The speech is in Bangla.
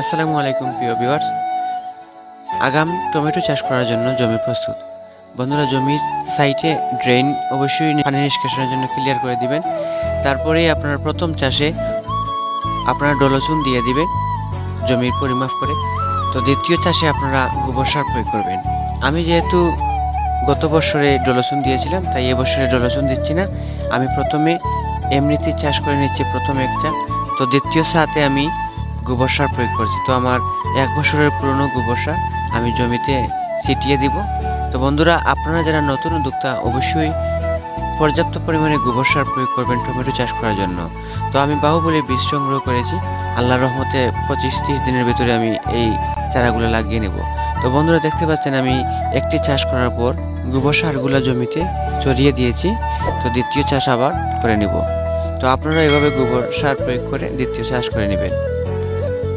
আসসালামু আলাইকুম, প্রিয় ভিউয়ার্স আগাম টমেটো চাষ করার জন্য জমি প্রস্তুত। বন্ধুরা, জমির সাইটে ড্রেন অবশ্যই পানি নিষ্কাশনের জন্য ক্লিয়ার করে দিবেন। তারপরেই আপনার প্রথম চাষে আপনারা ডলচুন দিয়ে দিবেন, জমির পরিমাপ করে। তো দ্বিতীয় চাষে আপনারা গোবর সার প্রয়োগ করবেন। আমি যেহেতু গত বছরে ডলচুন দিয়েছিলাম, তাই এবছরে ডলচুন দিচ্ছি না। আমি প্রথমে এমনিতেই চাষ করে নিচ্ছি প্রথম এক চা তো দ্বিতীয় সাথে আমি গোবর সার প্রয়োগ করছি। তো আমার এক বছরের পুরনো গোবর সার আমি জমিতে ছিটিয়ে দিব। তো বন্ধুরা, আপনারা যারা নতুন উদ্যোক্তা, অবশ্যই পর্যাপ্ত পরিমাণে গোবর সার প্রয়োগ করবেন টমেটো চাষ করার জন্য। তো আমি বাহুবলী বীজ সংগ্রহ করেছি। আল্লাহর রহমতে পঁচিশ তিরিশ দিনের ভিতরে আমি এই চারাগুলো লাগিয়ে নেব। তো বন্ধুরা, দেখতে পাচ্ছেন আমি একটি চাষ করার পর গোবর সারগুলো জমিতে ছড়িয়ে দিয়েছি। তো দ্বিতীয় চাষ আবার করে নেব। তো আপনারা এভাবে গোবর সার প্রয়োগ করে দ্বিতীয় চাষ করে নেবেন।